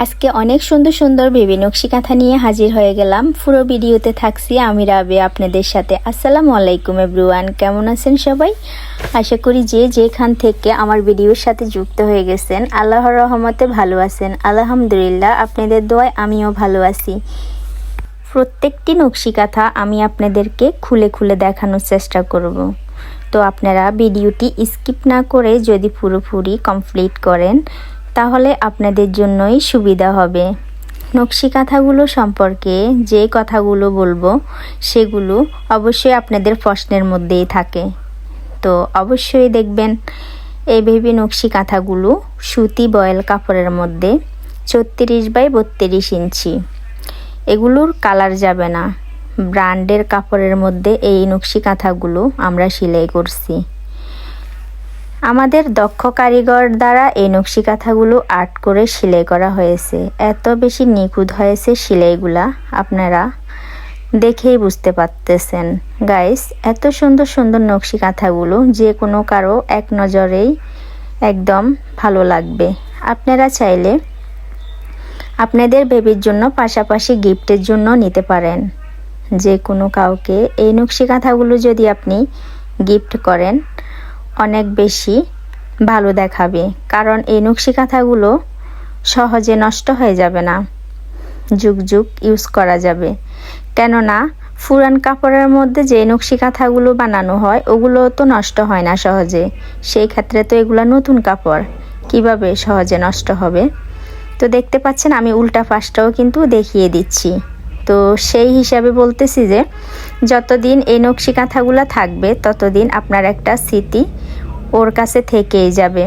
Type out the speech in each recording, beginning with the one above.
আজকে অনেক সুন্দর সুন্দর বেবি নকশি কাঁথা নিয়ে হাজির হয়ে গেলাম। পুরো ভিডিওতে থাকছি, আমি রাবে আপনাদের সাথে। আসসালামু আলাইকুম এভরিওয়ান কেমন আছেন সবাই? আশা করি যে যেখান থেকে আমার ভিডিওর সাথে যুক্ত হয়ে গেছেন, আল্লাহর রহমতে ভালো আছেন। আলহামদুলিল্লাহ, আপনাদের দোয়ায় আমিও ভালো আছি। প্রত্যেকটি নকশি কাঁথা আমি আপনাদেরকে খুলে খুলে দেখানোর চেষ্টা করব। তো আপনারা ভিডিওটি স্কিপ না করে যদি পুরোপুরি কমপ্লিট করেন তাহলে আপনাদের জন্যই সুবিধা হবে। নকশি কাঁথাগুলো সম্পর্কে যে কথাগুলো বলব, সেগুলো অবশ্যই আপনাদের প্রশ্নের মধ্যেই থাকে। তো অবশ্যই দেখবেন, এই ভেবে নকশি কাঁথাগুলো সুতি বয়েল কাপড়ের মধ্যে ছত্রিশ বাই বত্রিশ ইঞ্চি। এগুলোর কালার যাবে না। ব্র্যান্ডের কাপড়ের মধ্যে এই নকশি কাঁথাগুলো আমরা সেলাই করছি। আমাদের দক্ষ কারিগর দ্বারা এই নকশি কাঁথাগুলো আর্ট করে সেলাই করা হয়েছে। এত বেশি নিখুঁত হয়েছে সেলাইগুলা, আপনারা দেখেই বুঝতে পারতেছেন। গাইস এত সুন্দর সুন্দর নকশি কাঁথাগুলো যে কোনো কারও এক নজরেই একদম ভালো লাগবে। আপনারা চাইলে আপনাদের বেবির জন্য পাশাপাশি গিফটের জন্য নিতে পারেন। যে কোনো কাউকে এই নকশি কাঁথাগুলো যদি আপনি গিফট করেন অনেক বেশি ভালো দেখাবে। কারণ এই নকশি কাঁথাগুলো সহজে নষ্ট হয়ে যাবে না। যুগ যুগ ইউজ করা যাবে। কেননা, ফুরান কাপড়ের মধ্যে যে নকশি কাঁথাগুলো বানানো হয়, ওগুলো তো নষ্ট হয় না সহজে। সেই ক্ষেত্রে তো এগুলো নতুন কাপড়। কীভাবে সহজে নষ্ট হবে? তো দেখতে পাচ্ছেন, আমি উল্টা পাশটাও কিন্তু দেখিয়ে দিচ্ছি। তো সেই হিসাবে বলতেছি যে, যতদিন এই নকশি কাঁথাগুলো থাকবে, ততদিন আপনার একটা স্মৃতি ওর কাছে থেকেই যাবে।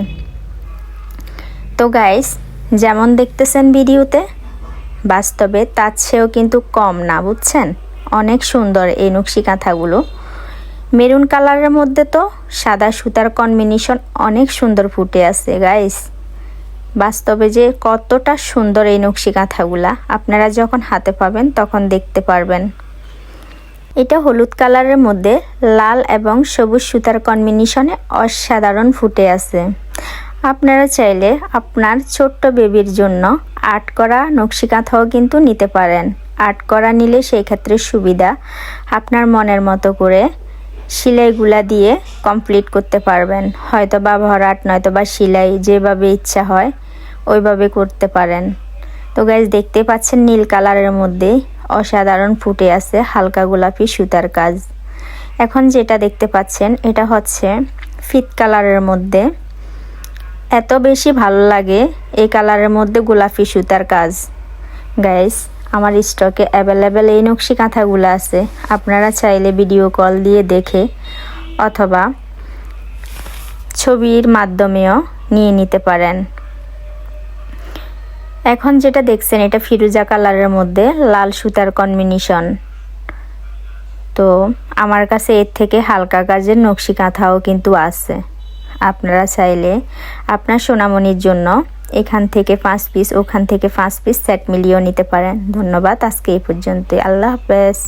তো গাইস যেমন দেখতেছেন ভিডিওতে, বাস্তবে তার চেয়েও কিন্তু কম না, বুঝছেন? অনেক সুন্দর এই নকশি কাঁথাগুলো। মেরুন কালারের মধ্যে তো সাদা সুতার কম্বিনেশন অনেক সুন্দর ফুটে আছে গাইস বাস্তবে যে কতটা সুন্দর এই নকশি কাঁথাগুলা, আপনারা যখন হাতে পাবেন তখন দেখতে পারবেন। এটা হলুদ কালারের মধ্যে লাল এবং সবুজ সুতার কম্বিনেশনে অসাধারণ ফুটে আছে। আপনারা চাইলে আপনার ছোট্ট বেবির জন্য আর্ট করা নকশি কাঁথাও কিন্তু নিতে পারেন। আর্ট করা নিলে সেই ক্ষেত্রে সুবিধা, আপনার মনের মতো করে সেলাইগুলা দিয়ে কমপ্লিট করতে পারবেন। হয়তো বা ভরাট নয়তো বা সেলাই যেভাবে ইচ্ছা হয়, ওইভাবে করতে পারেন। তো গাইজ দেখতে পাচ্ছেন নীল কালারের মধ্যে অসাধারণ ফুটে আছে হালকা গোলাপি সুতার কাজ। এখন যেটা দেখতে পাচ্ছেন, এটা হচ্ছে ফিট কালারের মধ্যে। এত বেশি ভালো লাগে এই কালারের মধ্যে গোলাপি সুতার কাজ। গাইস আমার স্টকে অ্যাভেলেবেল এই নকশি কাঁথাগুলো আছে। আপনারা চাইলে ভিডিও কল দিয়ে দেখে অথবা ছবির মাধ্যমেও নিয়ে নিতে পারেন। এখন যেটা দেখছেন, এটা ফিরুজা কালারের মধ্যে লাল সুতার কম্বিনেশন। তো আমার কাছে এর থেকে হালকা কাজের নকশি কাঁথাও কিন্তু আছে। আপনারা চাইলে আপনার সোনামণির জন্য এখান থেকে পাঁচ পিস ওখান থেকে পাঁচ পিস সেট মিলিয়েও নিতে পারেন। ধন্যবাদ, আজকে এই পর্যন্ত আল্লাহ হাফেজ।